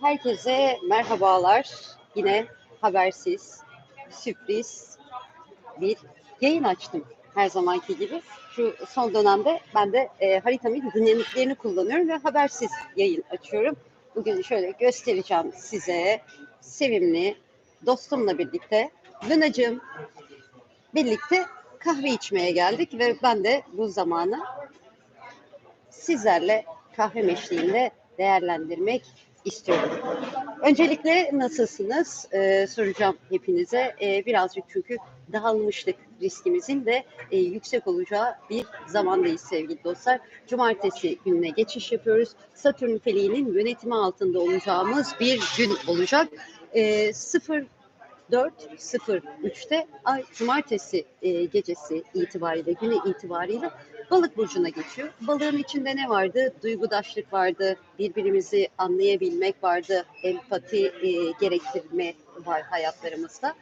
Herkese merhabalar. Yine habersiz, sürpriz bir yayın açtım her zamanki gibi. Şu son dönemde ben de e, haritamın dinamiklerini kullanıyorum ve habersiz yayın açıyorum. Bugün şöyle göstereceğim size sevimli dostumla birlikte. Lunacığım birlikte kahve içmeye geldik ve ben de bu zamanı sizlerle kahve meşliğinde değerlendirmek istiyorum. Öncelikle nasılsınız Ee, soracağım hepinize. Ee, birazcık çünkü dağılmışlık riskimizin de e, yüksek olacağı bir zamandayız sevgili dostlar. Cumartesi gününe geçiş yapıyoruz. Satürn feleğinin yönetimi altında olacağımız bir gün olacak. Ee, 0 4.03'te ay cumartesi e, gecesi itibariyle günü itibariyle balık burcuna geçiyor. Balığın içinde ne vardı? Duygudaşlık vardı, birbirimizi anlayabilmek vardı, empati e, gerektirme var hayatlarımızda.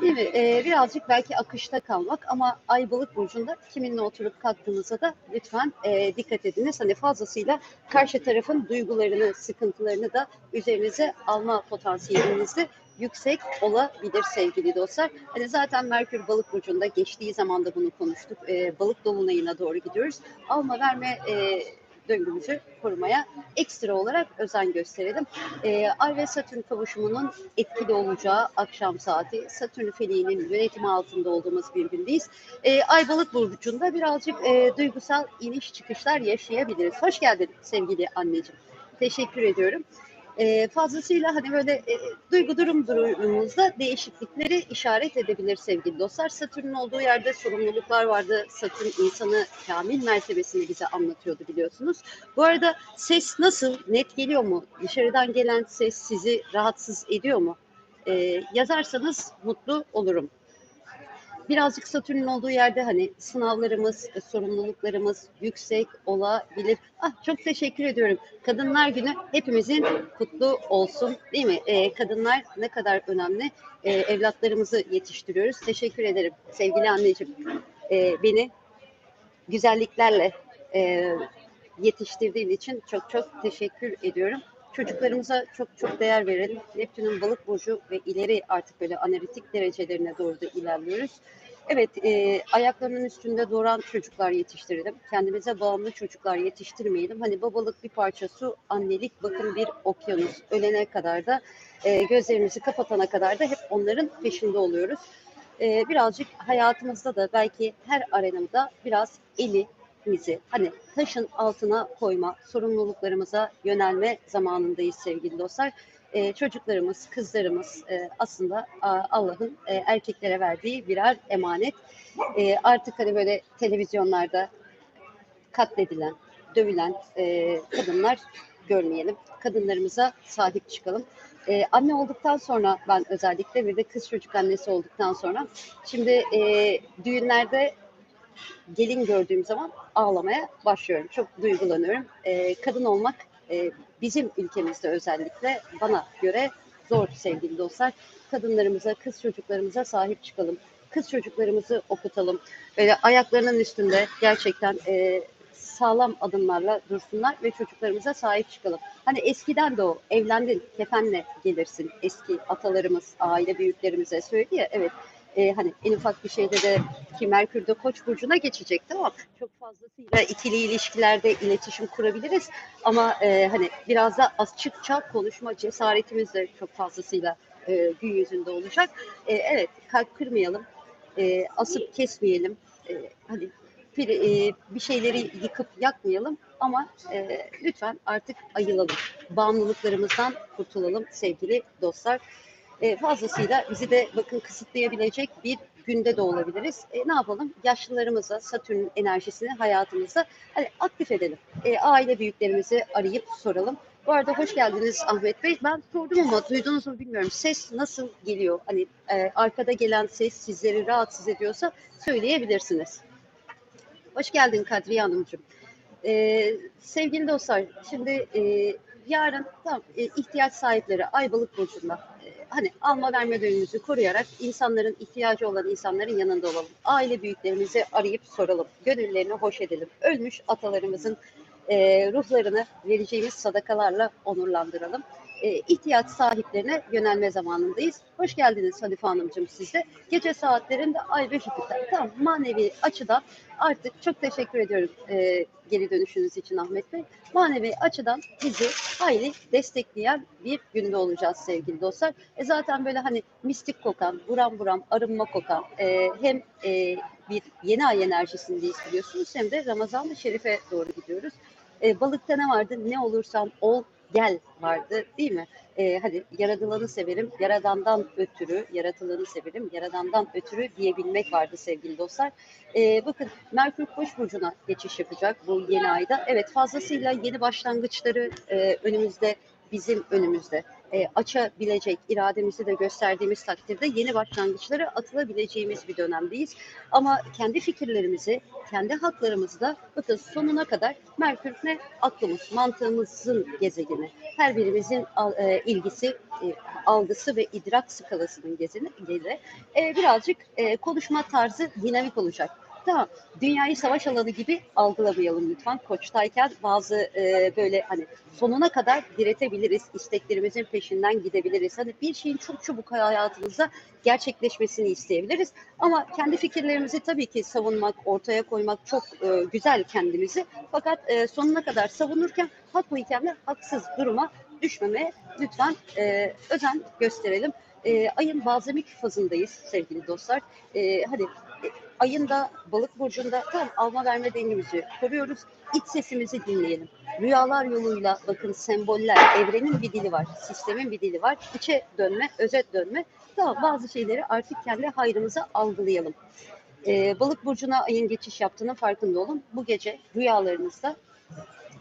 Değil mi? Ee, birazcık belki akışta kalmak ama Ay Balık burcunda kiminle oturup kalktığınızda da lütfen e, dikkat ediniz. Hani fazlasıyla karşı tarafın duygularını, sıkıntılarını da üzerinize alma potansiyeliniz de yüksek olabilir sevgili dostlar. Hani zaten Merkür Balık burcunda geçtiği zaman da bunu konuştuk. Ee, balık dolunayına doğru gidiyoruz. Alma verme e, döngümüzü korumaya ekstra olarak özen gösterelim. Ee, Ay ve Satürn kavuşumunun etkili olacağı akşam saati Satürn feleğinin yönetimi altında olduğumuz bir gündeyiz. Ee, Ay balık burcunda birazcık e, duygusal iniş çıkışlar yaşayabiliriz. Hoş geldin sevgili anneciğim. Teşekkür ediyorum. Ee, fazlasıyla hani böyle e, duygu durum durumumuzda değişiklikleri işaret edebilir sevgili dostlar. Satürn'ün olduğu yerde sorumluluklar vardı. Satürn insanı kamil mertebesini bize anlatıyordu biliyorsunuz. Bu arada ses nasıl? Net geliyor mu? Dışarıdan gelen ses sizi rahatsız ediyor mu? Ee, yazarsanız mutlu olurum. Birazcık Satürn'ün olduğu yerde hani sınavlarımız, e, sorumluluklarımız yüksek olabilir. Ah çok teşekkür ediyorum. Kadınlar Günü hepimizin kutlu olsun değil mi? Ee, kadınlar ne kadar önemli. Ee, evlatlarımızı yetiştiriyoruz. Teşekkür ederim sevgili anneciğim. Ee, beni güzelliklerle e, yetiştirdiğin için çok çok teşekkür ediyorum. Çocuklarımıza çok çok değer verelim. Neptün'ün balık burcu ve ileri artık böyle analitik derecelerine doğru da ilerliyoruz. Evet, e, ayaklarının üstünde duran çocuklar yetiştirelim. Kendimize bağımlı çocuklar yetiştirmeyelim. Hani babalık bir parça su, annelik bakın bir okyanus. Ölene kadar da e, gözlerimizi kapatana kadar da hep onların peşinde oluyoruz. E, birazcık hayatımızda da belki her arenada biraz eli, elimizi hani taşın altına koyma, sorumluluklarımıza yönelme zamanındayız sevgili dostlar. Ee, çocuklarımız, kızlarımız e, aslında Allah'ın e, erkeklere verdiği birer emanet. E, artık hani böyle televizyonlarda katledilen, dövülen e, kadınlar görmeyelim. Kadınlarımıza sahip çıkalım. Ee, anne olduktan sonra ben özellikle bir de kız çocuk annesi olduktan sonra şimdi e, düğünlerde gelin gördüğüm zaman ağlamaya başlıyorum. Çok duygulanıyorum. Ee, kadın olmak e, bizim ülkemizde özellikle bana göre zor sevgili dostlar. Kadınlarımıza, kız çocuklarımıza sahip çıkalım. Kız çocuklarımızı okutalım. Böyle ayaklarının üstünde gerçekten e, sağlam adımlarla dursunlar ve çocuklarımıza sahip çıkalım. Hani eskiden de o evlendin kefenle gelirsin eski atalarımız aile büyüklerimize söyledi ya evet e, hani en ufak bir şeyde de ki Merkür'de Koç burcuna geçecek tamam çok fazlasıyla ikili ilişkilerde iletişim kurabiliriz ama e, hani biraz da açıkça konuşma cesaretimiz de çok fazlasıyla e, gün yüzünde olacak. E, evet kalp kırmayalım, e, asıp kesmeyelim, e, hani bir, e, bir şeyleri yıkıp yakmayalım ama e, lütfen artık ayılalım. Bağımlılıklarımızdan kurtulalım sevgili dostlar e, fazlasıyla bizi de bakın kısıtlayabilecek bir günde de olabiliriz. E, ne yapalım? Yaşlılarımıza Satürn enerjisini hayatımızda hani aktif edelim. E, aile büyüklerimizi arayıp soralım. Bu arada hoş geldiniz Ahmet Bey. Ben sordum ama duydunuz mu bilmiyorum. Ses nasıl geliyor? Hani e, arkada gelen ses sizleri rahatsız ediyorsa söyleyebilirsiniz. Hoş geldin Kadriye Hanımcığım. Ee, sevgili dostlar, şimdi e, yarın tam e, ihtiyaç sahipleri Aybalık Burcu'nda hani alma verme döngümüzü koruyarak insanların ihtiyacı olan insanların yanında olalım. Aile büyüklerimizi arayıp soralım. Gönüllerini hoş edelim. Ölmüş atalarımızın e, ruhlarını vereceğimiz sadakalarla onurlandıralım. E, ihtiyaç sahiplerine yönelme zamanındayız. Hoş geldiniz Halife Hanımcığım siz de. Gece saatlerinde Ay ve Jüpiter. Tamam manevi açıdan artık çok teşekkür ediyorum e, geri dönüşünüz için Ahmet Bey. Manevi açıdan bizi hayli destekleyen bir günde olacağız sevgili dostlar. E zaten böyle hani mistik kokan, buram buram arınma kokan e, hem e, bir yeni ay enerjisindeyiz biliyorsunuz hem de Ramazan-ı Şerif'e doğru gidiyoruz. E, balıkta ne vardı? Ne olursan ol gel vardı değil mi? E, hadi yaratılanı severim, yaradandan ötürü, yaratılanı severim, yaradandan ötürü diyebilmek vardı sevgili dostlar. E, bakın Merkür Koç burcuna geçiş yapacak bu yeni ayda. Evet fazlasıyla yeni başlangıçları e, önümüzde bizim önümüzde e, açabilecek irademizi de gösterdiğimiz takdirde yeni başlangıçlara atılabileceğimiz bir dönemdeyiz. Ama kendi fikirlerimizi, kendi haklarımızı da bakın sonuna kadar Merkür ne? Aklımız, mantığımızın gezegeni. Her birimizin e, ilgisi, e, algısı ve idrak skalasının gezeni, geri. E, birazcık e, konuşma tarzı dinamik olacak. Tamam. Dünyayı savaş alanı gibi algılamayalım lütfen. Koçtayken bazı e, böyle hani sonuna kadar diretebiliriz. isteklerimizin peşinden gidebiliriz. Hani bir şeyin çok çabuk hayatımızda gerçekleşmesini isteyebiliriz. Ama kendi fikirlerimizi tabii ki savunmak, ortaya koymak çok e, güzel kendimizi. Fakat e, sonuna kadar savunurken haklıyken de haksız duruma düşmemeye lütfen e, özen gösterelim. E, ayın bazemik fazındayız sevgili dostlar. E, hadi ayın da balık burcunda tam alma verme dengemizi koruyoruz. İç sesimizi dinleyelim. Rüyalar yoluyla bakın semboller, evrenin bir dili var, sistemin bir dili var. İçe dönme, özet dönme. Tamam bazı şeyleri artık kendi hayrımıza algılayalım. Ee, balık burcuna ayın geçiş yaptığının farkında olun. Bu gece rüyalarınızda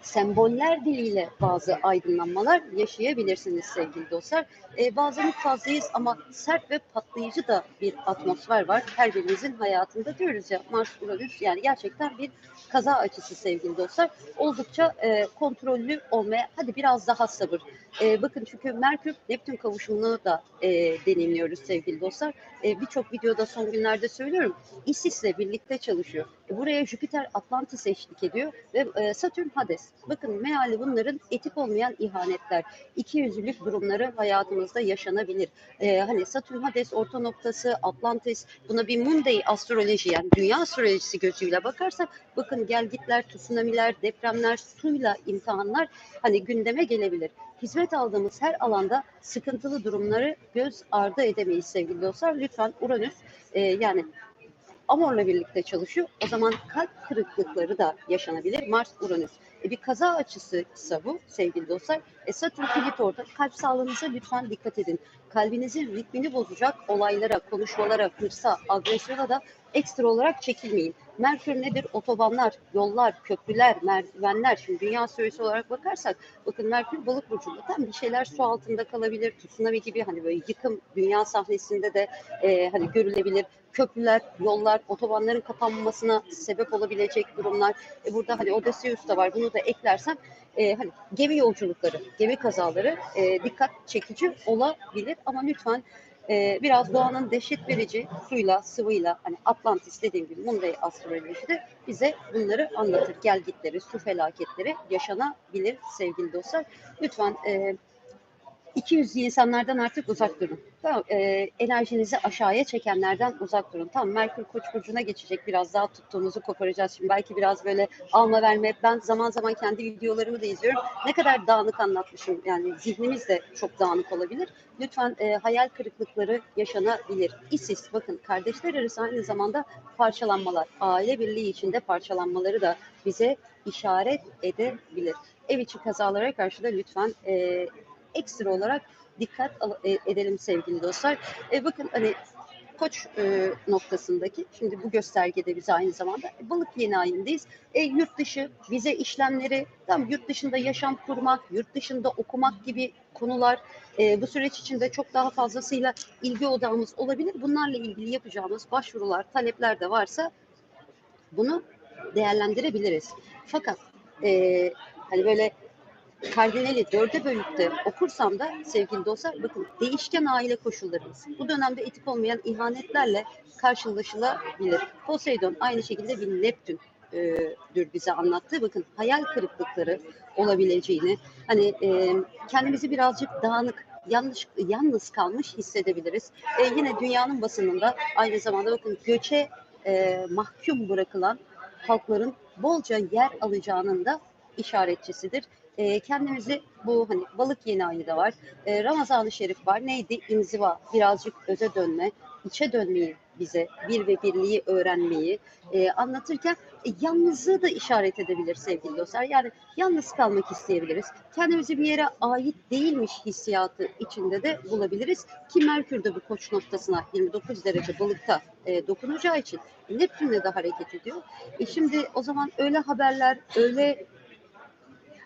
semboller diliyle bazı aydınlanmalar yaşayabilirsiniz sevgili dostlar. Ee, bazen fazlayız ama sert ve patlayıcı da bir atmosfer var. Her birimizin hayatında diyoruz ya Mars Uranüs yani gerçekten bir kaza açısı sevgili dostlar. Oldukça e, kontrollü olmaya hadi biraz daha sabır. E, bakın çünkü Merkür Neptün kavuşumunu da e, deneyimliyoruz sevgili dostlar. E, Birçok videoda son günlerde söylüyorum. ISIS'le birlikte çalışıyor. E, buraya Jüpiter Atlantis eşlik ediyor ve e, Satürn Hades. Bakın meali bunların etik olmayan ihanetler, ikiyüzlülük durumları hayatımızda yaşanabilir. E, hani Satürn Hades orta noktası, Atlantis buna bir Monday astroloji yani dünya astrolojisi gözüyle bakarsak bakın gelgitler, tsunamiler, depremler, suyla imtihanlar hani gündeme gelebilir. Hizmet aldığımız her alanda sıkıntılı durumları göz ardı edemeyiz sevgili dostlar. Lütfen Uranüs e, yani Amor'la birlikte çalışıyor. O zaman kalp kırıklıkları da yaşanabilir. Mars Uranüs. E, bir kaza açısıysa bu sevgili dostlar. E, Satürn kilit orada. Kalp sağlığınıza lütfen dikkat edin. Kalbinizin ritmini bozacak olaylara, konuşmalara, hırsa, agresyona da ekstra olarak çekilmeyin. Merkür nedir? Otobanlar, yollar, köprüler, merdivenler. Şimdi dünya süresi olarak bakarsak bakın Merkür balık burcunda tam bir şeyler su altında kalabilir. Tsunami gibi hani böyle yıkım dünya sahnesinde de e, hani görülebilir. Köprüler, yollar, otobanların kapanmasına sebep olabilecek durumlar. E, burada hani Odysseus da var. Bunu da eklersem e, hani gemi yolculukları, gemi kazaları e, dikkat çekici olabilir. Ama lütfen e, biraz doğanın dehşet verici suyla, sıvıyla hani Atlantis dediğim gibi Monday astrolojide bize bunları anlatır. Gelgitleri, su felaketleri yaşanabilir sevgili dostlar. Lütfen e, 200 insanlardan artık uzak durun. Tamam, e, enerjinizi aşağıya çekenlerden uzak durun. Tamam, Merkür Koç burcuna geçecek. Biraz daha tuttuğumuzu koparacağız. Şimdi belki biraz böyle alma verme. Ben zaman zaman kendi videolarımı da izliyorum. Ne kadar dağınık anlatmışım. Yani zihnimiz de çok dağınık olabilir. Lütfen e, hayal kırıklıkları yaşanabilir. ISIS bakın kardeşler arası aynı zamanda parçalanmalar. Aile birliği içinde parçalanmaları da bize işaret edebilir. Ev içi kazalara karşı da lütfen e, ekstra olarak dikkat e, edelim sevgili dostlar. E, bakın hani koç e, noktasındaki şimdi bu göstergede bize aynı zamanda balık yeni ayındayız. E, yurt dışı vize işlemleri tam yurt dışında yaşam kurmak, yurt dışında okumak gibi konular e, bu süreç içinde çok daha fazlasıyla ilgi odağımız olabilir. Bunlarla ilgili yapacağımız başvurular, talepler de varsa bunu değerlendirebiliriz. Fakat e, hani böyle kardinali dörde bölüp okursam da sevgili dostlar bakın değişken aile koşullarımız. Bu dönemde etik olmayan ihanetlerle karşılaşılabilir. Poseidon aynı şekilde bir Neptün. güçtür bize anlattığı. Bakın hayal kırıklıkları olabileceğini, hani e, kendimizi birazcık dağınık, yanlış yalnız kalmış hissedebiliriz. E, yine dünyanın basınında aynı zamanda bakın göçe e, mahkum bırakılan halkların bolca yer alacağının da işaretçisidir. E, kendimizi bu hani balık yeni ayı da var. E, Ramazan-ı Şerif var. Neydi? İnziva. Birazcık öze dönme, içe dönmeyi bize, bir ve birliği öğrenmeyi e, anlatırken e, yalnızlığı da işaret edebilir sevgili dostlar. Yani yalnız kalmak isteyebiliriz. Kendimizi bir yere ait değilmiş hissiyatı içinde de bulabiliriz. Ki Merkür de bu koç noktasına 29 derece balıkta e, dokunacağı için Neptün'le de hareket ediyor. E şimdi o zaman öyle haberler, öyle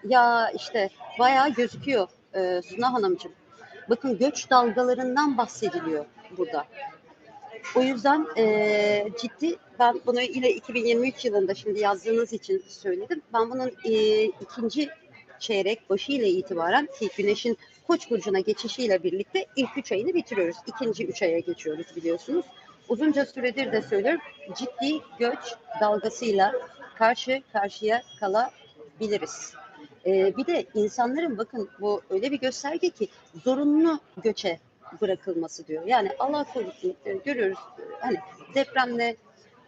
ya işte bayağı gözüküyor e, Suna Hanımcığım. Bakın göç dalgalarından bahsediliyor burada. O yüzden e, ciddi ben bunu yine 2023 yılında şimdi yazdığınız için söyledim. Ben bunun e, ikinci çeyrek başı ile itibaren ki Güneş'in Koç burcuna geçişiyle birlikte ilk üç ayını bitiriyoruz. İkinci üç aya geçiyoruz biliyorsunuz. Uzunca süredir de söylüyorum ciddi göç dalgasıyla karşı karşıya kalabiliriz. Ee, bir de insanların bakın bu öyle bir gösterge ki zorunlu göçe bırakılması diyor. Yani Allah korusun e, görüyoruz e, hani depremle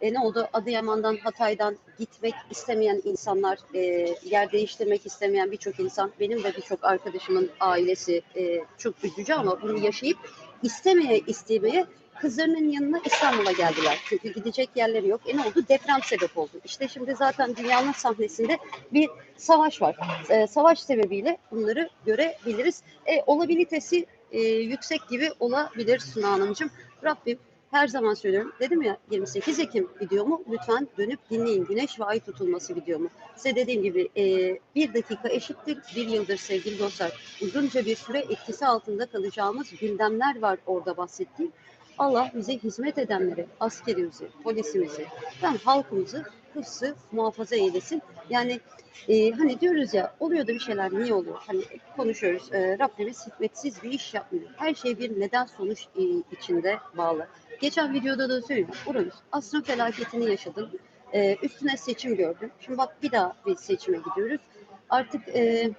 e, ne oldu Adıyaman'dan Hatay'dan gitmek istemeyen insanlar e, yer değiştirmek istemeyen birçok insan benim de birçok arkadaşımın ailesi e, çok üzücü ama bunu yaşayıp istemeye istemeye kızlarının yanına İstanbul'a geldiler. Çünkü gidecek yerleri yok. E ne oldu? Deprem sebep oldu. İşte şimdi zaten dünyanın sahnesinde bir savaş var. E, savaş sebebiyle bunları görebiliriz. E, olabilitesi e, yüksek gibi olabilir Suna Hanımcığım. Rabbim her zaman söylüyorum. Dedim ya 28 Ekim videomu lütfen dönüp dinleyin. Güneş ve ay tutulması videomu. Size dediğim gibi e, bir dakika eşittir bir yıldır sevgili dostlar. Uzunca bir süre etkisi altında kalacağımız gündemler var orada bahsettiğim. Allah bize hizmet edenleri, askerimizi, polisimizi, yani halkımızı hıfzı muhafaza eylesin. Yani e, hani diyoruz ya oluyor da bir şeyler niye oluyor? Hani konuşuyoruz. E, Rabbimiz hikmetsiz bir iş yapmıyor. Her şey bir neden sonuç e, içinde bağlı. Geçen videoda da söylüyorum. Uranüs astro felaketini yaşadım. E, üstüne seçim gördüm. Şimdi bak bir daha bir seçime gidiyoruz. Artık e,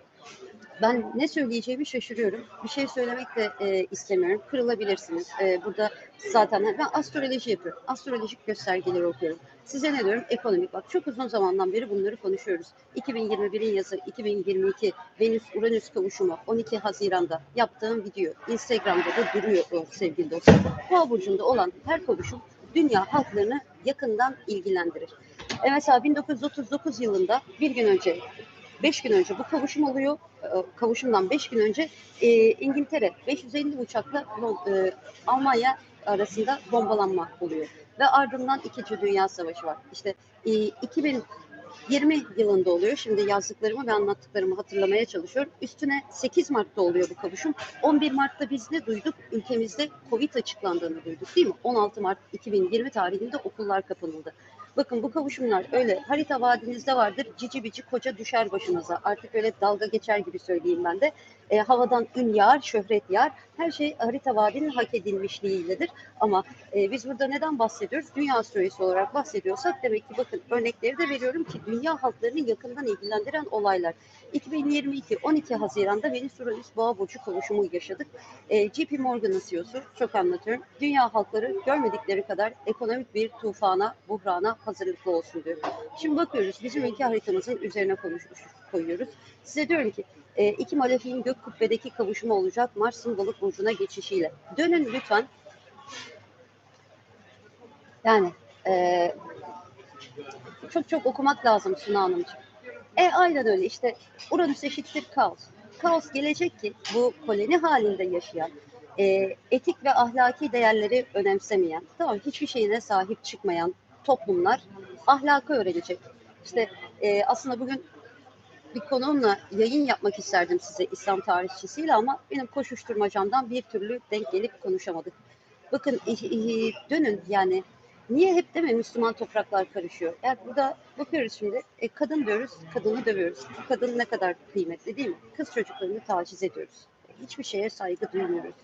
ben ne söyleyeceğimi şaşırıyorum. Bir şey söylemek de e, istemiyorum. Kırılabilirsiniz. E, burada zaten ben astroloji yapıyorum. Astrolojik göstergeleri okuyorum. Size ne diyorum? Ekonomik. Bak çok uzun zamandan beri bunları konuşuyoruz. 2021'in yazı 2022 Venüs-Uranüs kavuşumu 12 Haziran'da yaptığım video Instagram'da da duruyor o sevgili dostlar. Boğa burcunda olan her kavuşum dünya halklarını yakından ilgilendirir. E mesela 1939 yılında bir gün önce 5 gün önce bu kavuşum oluyor. E, kavuşumdan 5 gün önce e, İngiltere 550 uçakla e, Almanya arasında bombalanma oluyor. Ve ardından 2. Dünya Savaşı var. İşte e, 2020 yılında oluyor. Şimdi yazdıklarımı ve anlattıklarımı hatırlamaya çalışıyorum. Üstüne 8 Mart'ta oluyor bu kavuşum. 11 Mart'ta biz ne duyduk? Ülkemizde Covid açıklandığını duyduk değil mi? 16 Mart 2020 tarihinde okullar kapanıldı. Bakın bu kavuşumlar öyle harita vadinizde vardır. Cici bici koca düşer başınıza. Artık öyle dalga geçer gibi söyleyeyim ben de. E, havadan ün yağar, şöhret yağar. Her şey harita vadinin hak edilmişliğiyledir. Ama e, biz burada neden bahsediyoruz? Dünya astrolojisi olarak bahsediyorsak demek ki bakın örnekleri de veriyorum ki dünya halklarını yakından ilgilendiren olaylar. 2022 12 Haziran'da Venüs Uranüs Boğa burcu kavuşumu yaşadık. E, JP Morgan'ın CEO'su çok anlatıyorum. Dünya halkları görmedikleri kadar ekonomik bir tufana, buhrana hazırlıklı olsun diyor. Şimdi bakıyoruz bizim ülke haritamızın üzerine konuşmuş, koyuyoruz. Size diyorum ki e, iki malefiğin gök kubbedeki kavuşumu olacak Mars'ın balık burcuna geçişiyle. Dönün lütfen. Yani e, çok çok okumak lazım Suna Hanımcığım. E aynen öyle işte Uranüs eşittir kaos. Kaos gelecek ki bu koloni halinde yaşayan, e, etik ve ahlaki değerleri önemsemeyen, tamam hiçbir şeyine sahip çıkmayan toplumlar ahlakı öğrenecek. İşte e, aslında bugün bir konuğumla yayın yapmak isterdim size İslam tarihçisiyle ama benim koşuşturmacamdan bir türlü denk gelip konuşamadık. Bakın dönün yani niye hep değil mi Müslüman topraklar karışıyor? Yani burada bakıyoruz şimdi e, kadın diyoruz, kadını dövüyoruz. Kadın ne kadar kıymetli değil mi? Kız çocuklarını taciz ediyoruz. Hiçbir şeye saygı duymuyoruz.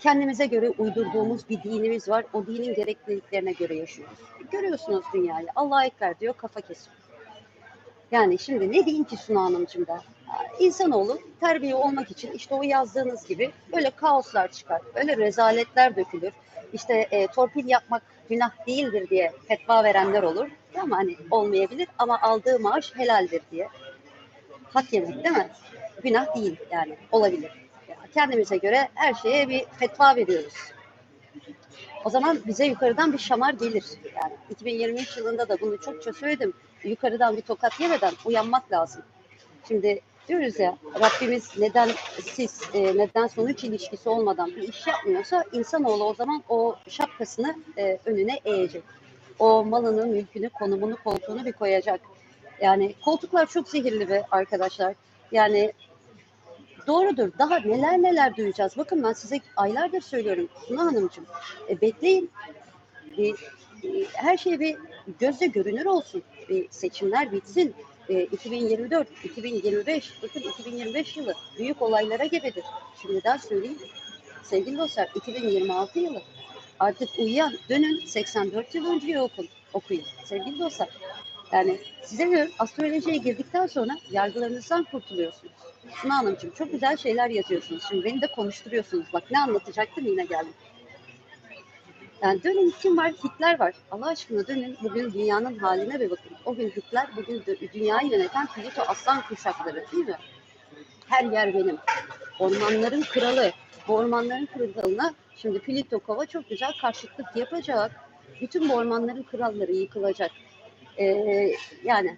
Kendimize göre uydurduğumuz bir dinimiz var. O dinin gerekliliklerine göre yaşıyoruz. Görüyorsunuz dünyayı. Allah ekber diyor, kafa kesiyor. Yani şimdi ne diyeyim ki Suna Hanımcığım da? İnsanoğlu terbiye olmak için işte o yazdığınız gibi böyle kaoslar çıkar, böyle rezaletler dökülür. İşte e, torpil yapmak günah değildir diye fetva verenler olur. Ama hani olmayabilir ama aldığı maaş helaldir diye. Hak yemek değil mi? Günah değil yani olabilir. Kendimize göre her şeye bir fetva veriyoruz. O zaman bize yukarıdan bir şamar gelir. Yani 2023 yılında da bunu çokça söyledim. Yukarıdan bir tokat yemeden uyanmak lazım. Şimdi diyoruz ya Rabbimiz neden siz e, neden sonuç ilişkisi olmadan bir iş yapmıyorsa insanoğlu o zaman o şapkasını e, önüne eğecek. O malını, mülkünü, konumunu, koltuğunu bir koyacak. Yani koltuklar çok zehirli be arkadaşlar. Yani doğrudur. Daha neler neler duyacağız. Bakın ben size aylardır söylüyorum Suna Hanımcığım. E, bekleyin. Bir, e, her şey bir gözle görünür olsun. Bir seçimler bitsin. E, 2024, 2025, bakın 2025 yılı büyük olaylara gebedir. Şimdiden söyleyeyim. Sevgili dostlar 2026 yılı. Artık uyuyan dönün 84 yıl önceyi okun, okuyun. Sevgili dostlar. Yani size diyorum astrolojiye girdikten sonra yargılarınızdan kurtuluyorsunuz. Suna Hanımcığım çok güzel şeyler yazıyorsunuz. Şimdi beni de konuşturuyorsunuz. Bak ne anlatacaktım yine geldim. Yani dönün kim var? Hitler var. Allah aşkına dönün bugün dünyanın haline bir bakın. O gün Hitler, bugün dü- dünyayı yöneten Plüto aslan kuşakları değil mi? Her yer benim. Ormanların kralı. Bu ormanların kralına şimdi Plüto kova çok güzel karşıtlık yapacak. Bütün bu ormanların kralları yıkılacak. Ee, yani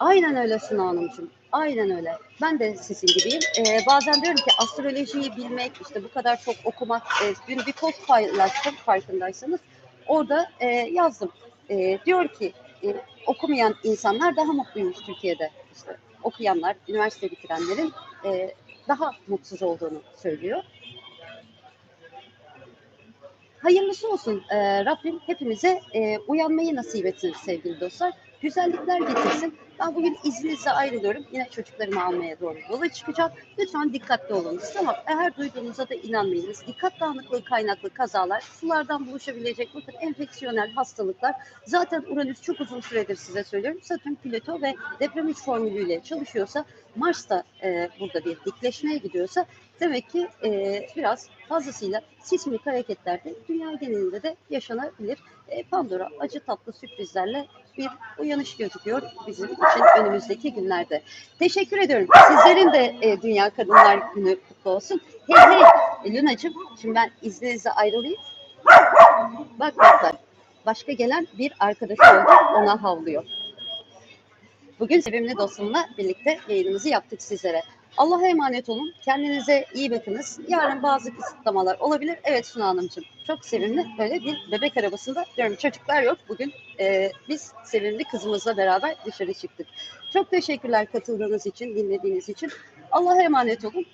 aynen öyle Suna Hanımcığım. Aynen öyle. Ben de sizin gibiyim. Ee, bazen diyorum ki astrolojiyi bilmek, işte bu kadar çok okumak. E, dün bir post paylaştım farkındaysanız. Orada e, yazdım. E, diyor ki e, okumayan insanlar daha mutluymuş Türkiye'de. İşte okuyanlar, üniversite bitirenlerin e, daha mutsuz olduğunu söylüyor. Hayırlısı olsun. Ee, Rabbim hepimize e, uyanmayı nasip etsin sevgili dostlar. Güzellikler getirsin. Ben bugün izninizle ayrılıyorum. Yine çocuklarımı almaya doğru yola çıkacağım. Lütfen dikkatli olunuz. Tamam. Eğer duyduğunuza da inanmayınız. Dikkat dağınıklığı kaynaklı kazalar, sulardan buluşabilecek bakın enfeksiyonel hastalıklar. Zaten Uranüs çok uzun süredir size söylüyorum. Satürn, Plüto ve deprem 3 formülüyle çalışıyorsa Mars da e, burada bir dikleşmeye gidiyorsa demek ki e, biraz fazlasıyla sismik hareketlerde dünya genelinde de yaşanabilir. E, Pandora acı tatlı sürprizlerle bir uyanış gözüküyor bizim için önümüzdeki günlerde. Teşekkür ediyorum. Sizlerin de e, Dünya Kadınlar Günü kutlu olsun. Hey hey Lunacığım şimdi ben izninizle ayrılayım. Bak bak. Başka gelen bir arkadaşı oldu ona havlıyor. Bugün sevimli dostumla birlikte yayınımızı yaptık sizlere. Allah'a emanet olun. Kendinize iyi bakınız. Yarın bazı kısıtlamalar olabilir. Evet Suna Hanımcığım. Çok sevimli. Böyle bir bebek arabasında diyorum çocuklar yok. Bugün e, biz sevimli kızımızla beraber dışarı çıktık. Çok teşekkürler katıldığınız için, dinlediğiniz için. Allah'a emanet olun.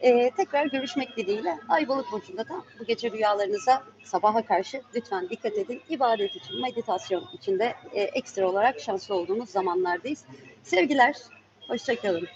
E, tekrar görüşmek dileğiyle. Ayvalık Burcu'nda da bu gece rüyalarınıza sabaha karşı lütfen dikkat edin. İbadet için, meditasyon için de e, ekstra olarak şanslı olduğumuz zamanlardayız. Sevgiler, hoşçakalın.